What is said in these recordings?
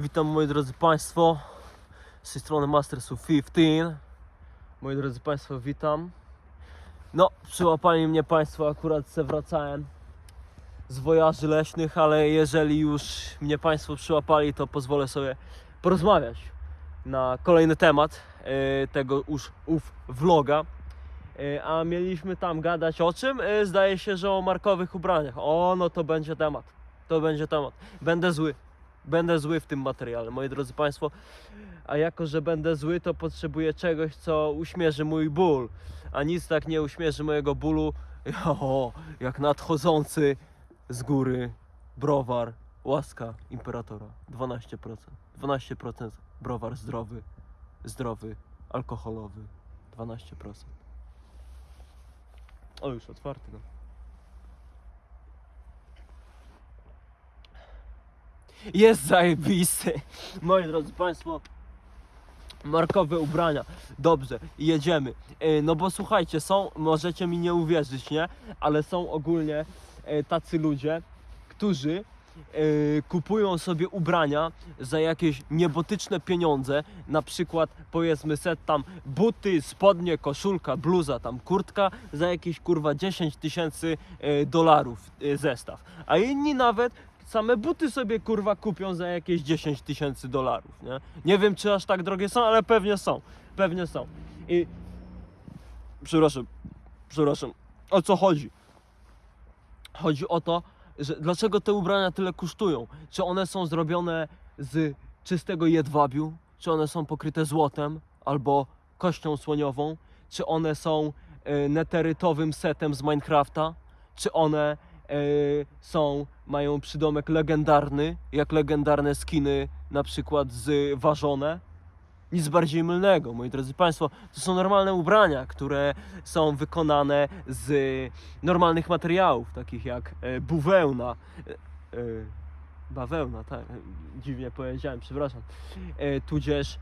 Witam moi drodzy Państwo z tej strony Masters of 15 Moi drodzy Państwo, witam No, przyłapali mnie Państwo, akurat se wracałem z wojaży leśnych, ale jeżeli już mnie Państwo przyłapali, to pozwolę sobie porozmawiać na kolejny temat e, tego już ów vloga E, A mieliśmy tam gadać o czym? E, Zdaje się, że o markowych ubraniach. O, no to będzie temat. To będzie temat. Będę zły. Będę zły w tym materiale, moi drodzy Państwo. A jako, że będę zły, to potrzebuję czegoś, co uśmierzy mój ból. A nic tak nie uśmierzy mojego bólu, o, jak nadchodzący z góry browar łaska imperatora. 12%. 12% browar zdrowy, zdrowy, alkoholowy. 12%. O, już otwarty, no. Jest zajebisty. Moi drodzy Państwo, markowe ubrania. Dobrze, jedziemy. E, No bo słuchajcie, są, możecie mi nie uwierzyć, nie? Ale są ogólnie e, tacy ludzie, którzy e, kupują sobie ubrania za jakieś niebotyczne pieniądze, na przykład powiedzmy set tam buty, spodnie, koszulka, bluza, tam kurtka za jakieś kurwa 10 tysięcy dolarów zestaw. A inni nawet same buty sobie kurwa kupią za jakieś 10 tysięcy dolarów, nie? Nie wiem czy aż tak drogie są, ale pewnie są. Pewnie są. I przepraszam, przepraszam, o co chodzi? Chodzi o to, że dlaczego te ubrania tyle kosztują? Czy one są zrobione z czystego jedwabiu? Czy one są pokryte złotem albo kością słoniową? Czy one są e, neterytowym setem z Minecrafta? Czy one są, mają przydomek legendarny, jak legendarne skiny na przykład z ważone? Nic bardziej mylnego, moi drodzy Państwo. To są normalne ubrania, które są wykonane z normalnych materiałów, takich jak e, buwełna. E, e, bawełna, tak. e, Dziwnie powiedziałem, przepraszam. E, tudzież.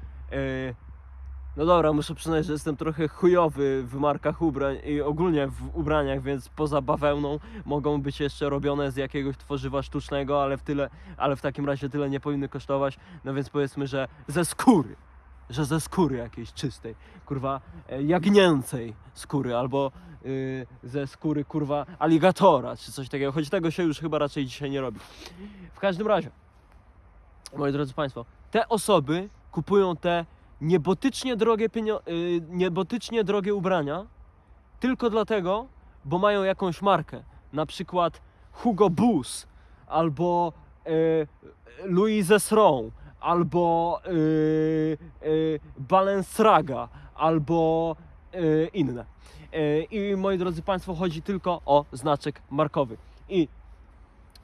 No dobra, muszę przyznać, że jestem trochę chujowy w markach ubrań i ogólnie w ubraniach, więc poza bawełną mogą być jeszcze robione z jakiegoś tworzywa sztucznego, ale w tyle, ale w takim razie tyle nie powinny kosztować. No więc powiedzmy, że ze skóry że ze skóry jakiejś czystej, kurwa, e, jagnięcej skóry, albo y, ze skóry, kurwa, aligatora, czy coś takiego, choć tego się już chyba raczej dzisiaj nie robi. W każdym razie, moi drodzy Państwo, te osoby kupują te niebotycznie drogie, pienio- y, niebotycznie drogie ubrania tylko dlatego, bo mają jakąś markę, na przykład Hugo Boss, albo y, Louis Zesron, albo yy, yy, Balenciaga, albo yy, inne. I moi drodzy Państwo, chodzi tylko o znaczek markowy. I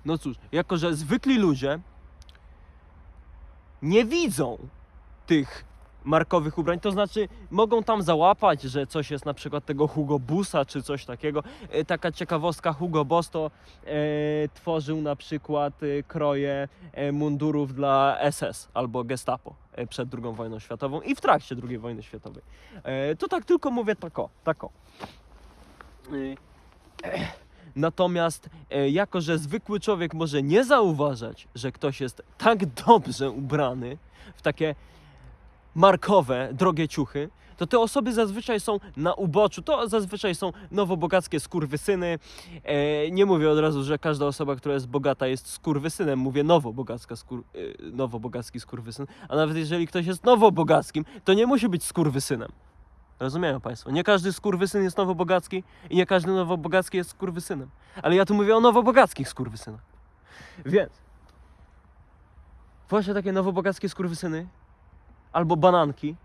no cóż, jako że zwykli ludzie nie widzą tych markowych ubrań, to znaczy mogą tam załapać, że coś jest na przykład tego Hugo Bossa czy coś takiego. E, Taka ciekawostka, Hugo Boss to e, tworzył na przykład e, kroje e, mundurów dla SS albo Gestapo przed II wojną światową i w trakcie II wojny światowej. E, to tak tylko mówię tako, tako. E, Natomiast e, jako, że zwykły człowiek może nie zauważać, że ktoś jest tak dobrze ubrany w takie markowe, drogie ciuchy, to te osoby zazwyczaj są na uboczu. To zazwyczaj są nowobogackie skurwysyny. E, nie mówię od razu, że każda osoba, która jest bogata jest skurwysynem. Mówię nowobogacka skur, e, nowobogacki skurwysyn. A nawet jeżeli ktoś jest nowobogackim, to nie musi być skurwysynem. Rozumieją Państwo? Nie każdy skurwysyn jest nowobogacki i nie każdy nowobogacki jest skurwysynem. Ale ja tu mówię o nowobogackich skurwysynach. Więc właśnie takie nowobogackie skurwysyny albo bananki,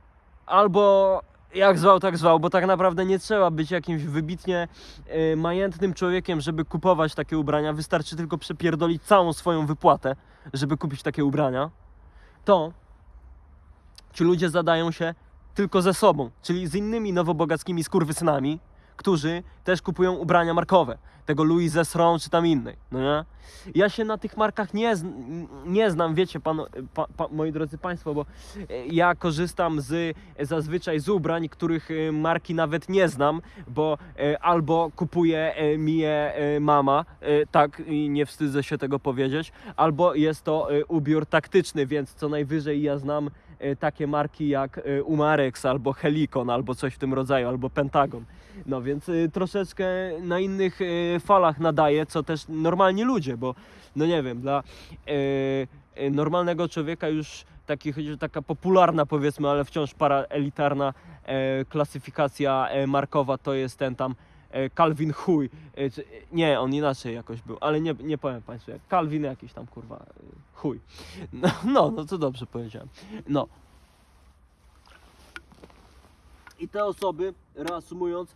albo jak zwał, tak zwał, bo tak naprawdę nie trzeba być jakimś wybitnie e, majętnym człowiekiem, żeby kupować takie ubrania. Wystarczy tylko przepierdolić całą swoją wypłatę, żeby kupić takie ubrania. To ci ludzie zadają się tylko ze sobą, czyli z innymi nowobogackimi skurwysynami, którzy też kupują ubrania markowe. Tego Louis Zesron czy tam innej, no nie? Ja się na tych markach nie, nie znam, wiecie, pan, pa, pa, moi drodzy Państwo, bo e, ja korzystam z zazwyczaj z ubrań, których e, marki nawet nie znam, bo e, albo kupuje mi je mama, tak i nie wstydzę się tego powiedzieć, albo jest to ubiór taktyczny, więc co najwyżej ja znam takie marki jak e, Umarex, albo Helikon, albo coś w tym rodzaju, albo Pentagon. No więc y, troszeczkę na innych falach nadaje, co też normalni ludzie, bo no nie wiem, dla normalnego człowieka już taki, taka popularna powiedzmy, ale wciąż paraelitarna e, klasyfikacja e, markowa to jest ten tam e, Calvin Chuj. E, czy, nie, on inaczej jakoś był, ale nie, nie powiem Państwu jak. Calvin jakiś tam kurwa e, chuj. No, no, no to dobrze powiedziałem. No. I te osoby, reasumując,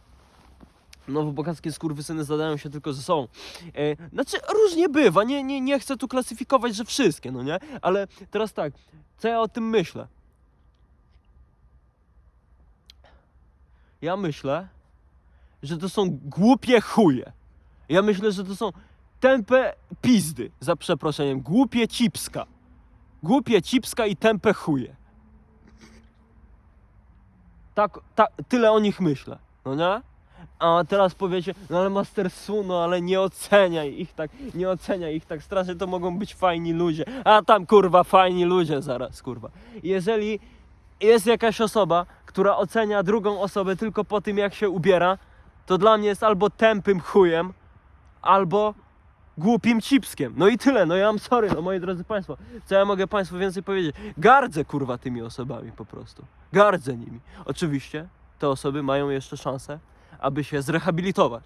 nowobogackie skurwysyny zadają się tylko ze sobą. E, znaczy, różnie bywa, nie, nie, nie chcę tu klasyfikować, że wszystkie, no nie? Ale teraz tak, co ja o tym myślę? Ja myślę, że to są głupie chuje. Ja myślę, że to są tępe pizdy, za przeproszeniem, głupie cipska. Głupie cipska i tępe chuje. Tak, tyle o nich myślę, no nie? A teraz powiecie, no ale Master Su, no ale nie oceniaj ich tak, nie oceniaj ich tak strasznie, to mogą być fajni ludzie. A tam kurwa, fajni ludzie zaraz, kurwa. Jeżeli jest jakaś osoba, która ocenia drugą osobę tylko po tym, jak się ubiera, to dla mnie jest albo tępym chujem, albo głupim cipskiem. No i tyle, no ja mam sorry, no moi drodzy Państwo. Co ja mogę Państwu więcej powiedzieć? Gardzę kurwa tymi osobami po prostu. Gardzę nimi. Oczywiście te osoby mają jeszcze szansę, aby się zrehabilitować.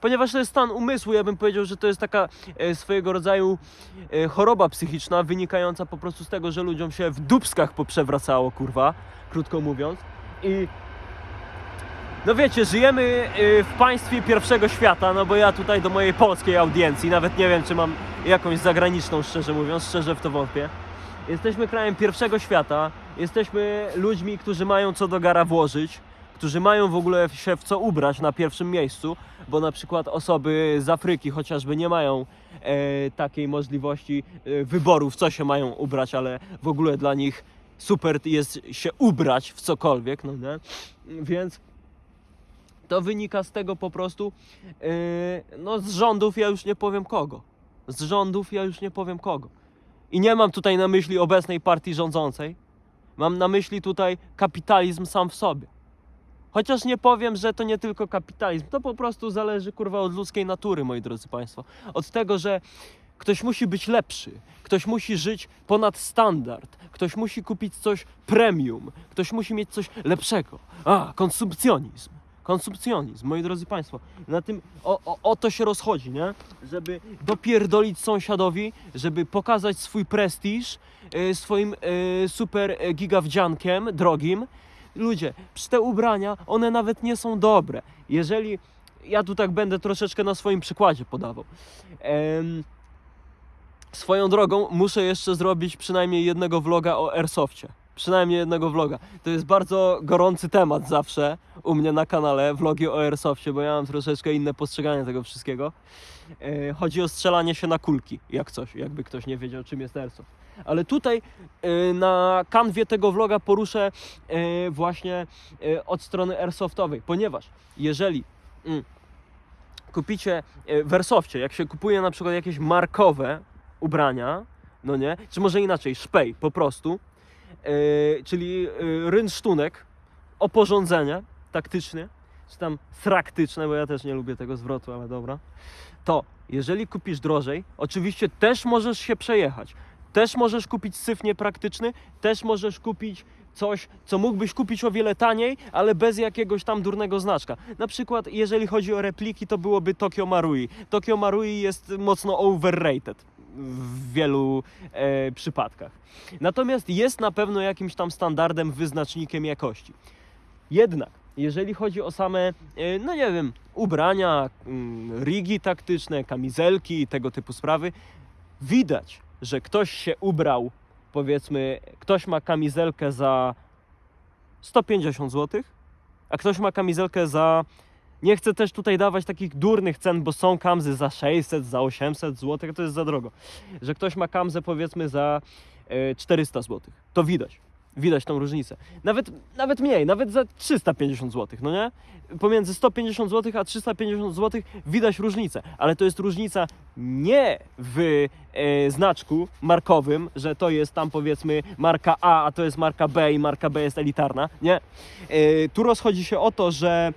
Ponieważ to jest stan umysłu, ja bym powiedział, że to jest taka e, swojego rodzaju e, choroba psychiczna, wynikająca po prostu z tego, że ludziom się w dupskach poprzewracało, kurwa, krótko mówiąc. I no wiecie, żyjemy y, w państwie pierwszego świata, no bo ja tutaj do mojej polskiej audiencji, nawet nie wiem, czy mam jakąś zagraniczną, szczerze mówiąc, szczerze w to wątpię. Jesteśmy krajem pierwszego świata, jesteśmy ludźmi, którzy mają co do gara włożyć, którzy mają w ogóle się w co ubrać na pierwszym miejscu, bo na przykład osoby z Afryki chociażby nie mają e, takiej możliwości e, wyboru, w co się mają ubrać, ale w ogóle dla nich super jest się ubrać w cokolwiek, no nie? Więc to wynika z tego po prostu, yy, no z rządów ja już nie powiem kogo. Z rządów ja już nie powiem kogo. I nie mam tutaj na myśli obecnej partii rządzącej. Mam na myśli tutaj kapitalizm sam w sobie. Chociaż nie powiem, że to nie tylko kapitalizm, to po prostu zależy kurwa od ludzkiej natury, moi drodzy Państwo. Od tego, że ktoś musi być lepszy, ktoś musi żyć ponad standard, ktoś musi kupić coś premium, ktoś musi mieć coś lepszego. A, konsumpcjonizm. Konsumpcjonizm, moi drodzy Państwo. Na tym, o, o, o to się rozchodzi, nie? Żeby dopierdolić sąsiadowi, żeby pokazać swój prestiż e, swoim e, super e, gigawdziankiem drogim. Ludzie, te ubrania, one nawet nie są dobre. Jeżeli, ja tu tak będę troszeczkę na swoim przykładzie podawał. Em, Swoją drogą muszę jeszcze zrobić przynajmniej jednego vloga o Airsoftie. Przynajmniej jednego vloga. To jest bardzo gorący temat zawsze u mnie na kanale, vlogi o Airsoftie, bo ja mam troszeczkę inne postrzeganie tego wszystkiego. E, chodzi o strzelanie się na kulki, jak coś, jakby ktoś nie wiedział czym jest Airsoft. Ale tutaj e, na kanwie tego vloga poruszę e, właśnie e, od strony Airsoftowej, ponieważ jeżeli mm, kupicie e, w Airsoftie, jak się kupuje na przykład jakieś markowe ubrania, no nie, czy może inaczej, szpej po prostu, czyli e, rynsztunek, oporządzenie taktyczne, czy tam fraktyczne, bo ja też nie lubię tego zwrotu, ale dobra, to jeżeli kupisz drożej, oczywiście też możesz się przejechać. Też możesz kupić syf niepraktyczny, też możesz kupić coś, co mógłbyś kupić o wiele taniej, ale bez jakiegoś tam durnego znaczka. Na przykład, jeżeli chodzi o repliki, to byłoby Tokyo Marui. Tokyo Marui jest mocno overrated w wielu e, przypadkach. Natomiast jest na pewno jakimś tam standardem, wyznacznikiem jakości. Jednak, jeżeli chodzi o same, e, no nie wiem, ubrania, mm, rigi taktyczne, kamizelki i tego typu sprawy, widać, że ktoś się ubrał, powiedzmy, ktoś ma kamizelkę za 150 zł, a ktoś ma kamizelkę za Nie chcę też tutaj dawać takich durnych cen, bo są kamzy za 600, za 800 zł, to jest za drogo. Że ktoś ma kamzę powiedzmy za e, 400 zł, to widać. Widać tą różnicę. Nawet, nawet mniej, nawet za 350 zł, no nie? Pomiędzy 150 zł a 350 zł widać różnicę, ale to jest różnica nie w e, znaczku markowym, że to jest tam powiedzmy marka A, a to jest marka B i marka B jest elitarna. Nie. E, tu rozchodzi się o to, że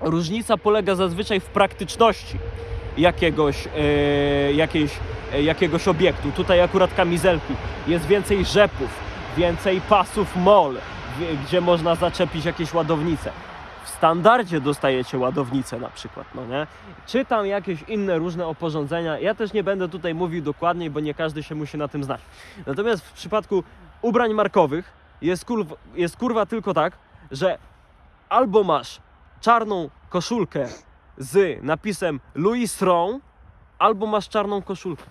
różnica polega zazwyczaj w praktyczności jakiegoś, e, jakiejś, e, jakiegoś obiektu. Tutaj akurat kamizelki. Jest więcej rzepów, więcej pasów MOL, gdzie można zaczepić jakieś ładownice. W standardzie dostajecie ładownicę na przykład, no nie? Czy tam jakieś inne różne oporządzenia. Ja też nie będę tutaj mówił dokładniej, bo nie każdy się musi na tym znać. Natomiast w przypadku ubrań markowych jest, kurw, jest kurwa tylko tak, że albo masz czarną koszulkę z napisem Louis Strong, albo masz czarną koszulkę.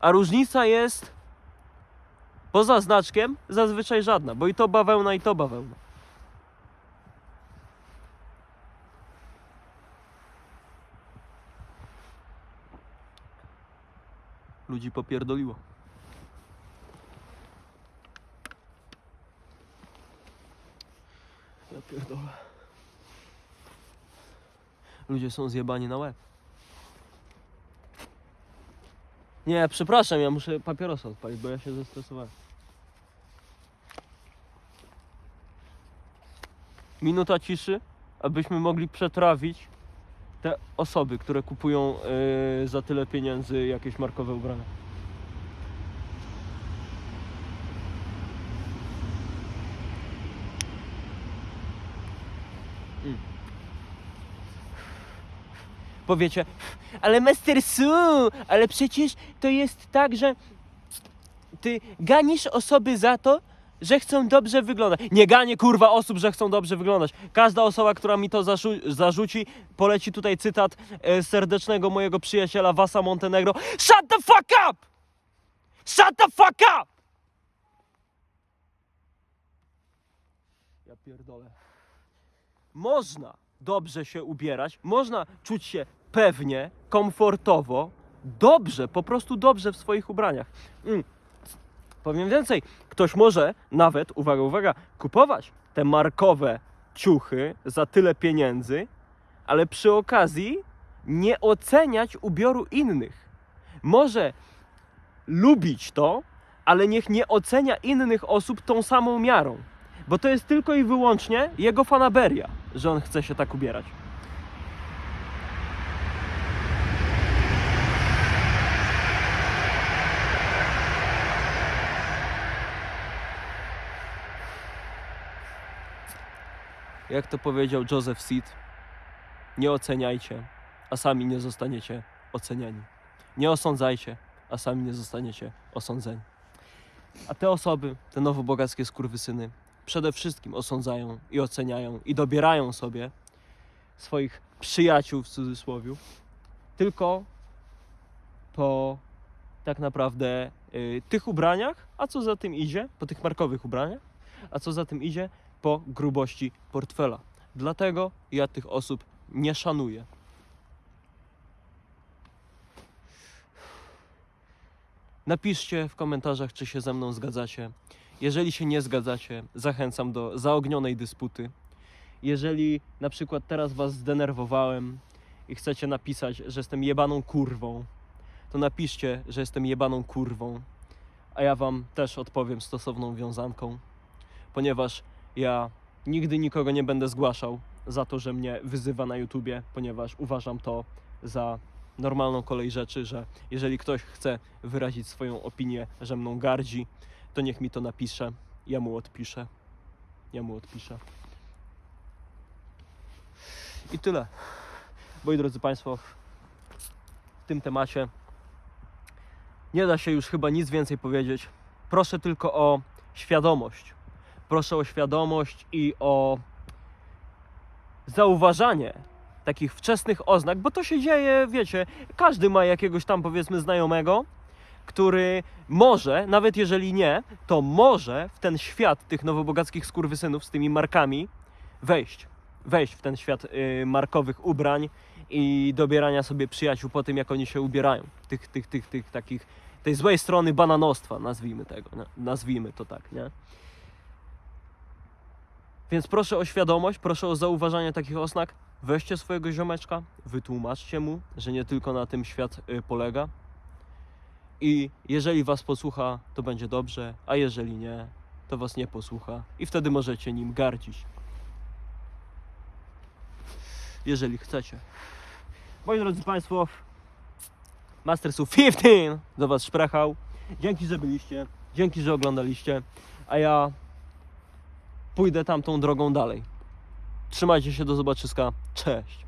A różnica jest poza znaczkiem zazwyczaj żadna, bo i to bawełna, i to bawełna. Ludzi popierdoliło. Ja pierdolę. Ludzie są zjebani na łeb. Nie, przepraszam, ja muszę papierosa odpalić, bo ja się zestresowałem. Minuta ciszy, abyśmy mogli przetrawić te osoby, które kupują yy, za tyle pieniędzy jakieś markowe ubrania. Powiecie, ale Master Su, ale przecież to jest tak, że ty ganisz osoby za to, że chcą dobrze wyglądać. Nie ganię kurwa osób, że chcą dobrze wyglądać. Każda osoba, która mi to zarzuci, poleci tutaj cytat e, serdecznego mojego przyjaciela Wasa Montenegro. Shut the fuck up! Shut the fuck up! Ja pierdolę. Można dobrze się ubierać, można czuć się pewnie, komfortowo, dobrze, po prostu dobrze w swoich ubraniach. Mm. Powiem więcej, ktoś może nawet, uwaga, uwaga, kupować te markowe ciuchy za tyle pieniędzy, ale przy okazji nie oceniać ubioru innych. Może lubić to, ale niech nie ocenia innych osób tą samą miarą. Bo to jest tylko i wyłącznie jego fanaberia, że on chce się tak ubierać. Jak to powiedział Joseph Seed, nie oceniajcie, a sami nie zostaniecie oceniani. Nie osądzajcie, a sami nie zostaniecie osądzeni. A te osoby, te nowobogackie skurwysyny, przede wszystkim osądzają i oceniają i dobierają sobie swoich przyjaciół w cudzysłowie tylko po tak naprawdę y, tych ubraniach, a co za tym idzie, po tych markowych ubraniach, a co za tym idzie, po grubości portfela. Dlatego ja tych osób nie szanuję. Napiszcie w komentarzach, czy się ze mną zgadzacie. Jeżeli się nie zgadzacie, zachęcam do zaognionej dysputy. Jeżeli na przykład teraz Was zdenerwowałem i chcecie napisać, że jestem jebaną kurwą, to napiszcie, że jestem jebaną kurwą, a ja Wam też odpowiem stosowną wiązanką, ponieważ ja nigdy nikogo nie będę zgłaszał za to, że mnie wyzywa na YouTubie, ponieważ uważam to za normalną kolej rzeczy, że jeżeli ktoś chce wyrazić swoją opinię, że mną gardzi, to niech mi to napisze, ja mu odpiszę. Ja mu odpiszę. I tyle. Moi drodzy Państwo, w tym temacie nie da się już chyba nic więcej powiedzieć. Proszę tylko o świadomość. Proszę o świadomość i o zauważanie takich wczesnych oznak, bo to się dzieje, wiecie, każdy ma jakiegoś tam powiedzmy znajomego, który może, nawet jeżeli nie, to może w ten świat tych nowobogackich skurwysynów z tymi markami wejść. wejść w ten świat y, markowych ubrań i dobierania sobie przyjaciół po tym, jak oni się ubierają. Tych, tych, tych, tych takich, tej złej strony bananostwa, nazwijmy tego, nie? nazwijmy to tak, nie? Więc proszę o świadomość, proszę o zauważanie takich oznak. Weźcie swojego ziomeczka, wytłumaczcie mu, że nie tylko na tym świat y, polega. I jeżeli was posłucha, to będzie dobrze, a jeżeli nie, to was nie posłucha i wtedy możecie nim gardzić. Jeżeli chcecie. Moi drodzy Państwo, Mastersu 15 do Was szprechał. Dzięki, że byliście, dzięki, że oglądaliście, a ja pójdę tamtą drogą dalej. Trzymajcie się, do zobaczyska. Cześć.